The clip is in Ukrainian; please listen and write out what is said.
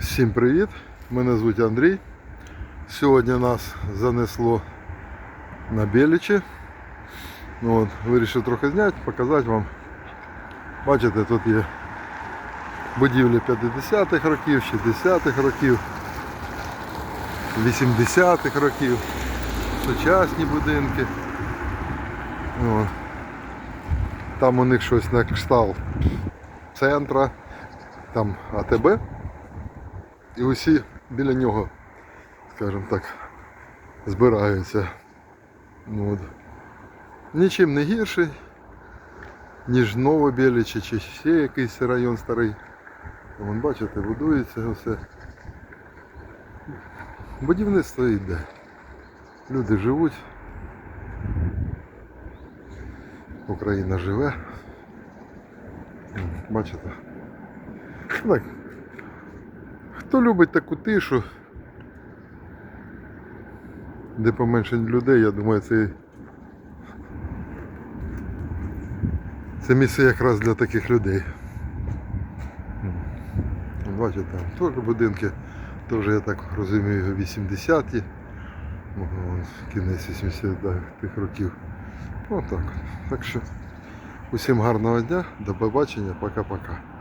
Всім привіт! Мене звуть Андрій. Сьогодні нас занесло на Белічі. Ну, от, вирішив трохи зняти, показати вам. Бачите, тут є будівлі 50-х років, 60-х років, 80-х років, сучасні будинки. От. Там у них щось на кшталт центра, там АТБ. І усі біля нього, скажімо так, збираються. Ну, от. Нічим не гірший, ніж Новобілічі чи ще якийсь район старий. Вон, бачите, будується все. Будівництво йде. Люди живуть. Україна живе. Бачите? Так, Хто любить таку тишу, де поменше людей, я думаю, це, це місце якраз для таких людей. Бачите, там теж будинки, теж я так розумію, 80-ті, ну, кінець 80-х років. Отак. Так що усім гарного дня, до побачення, пока-пока.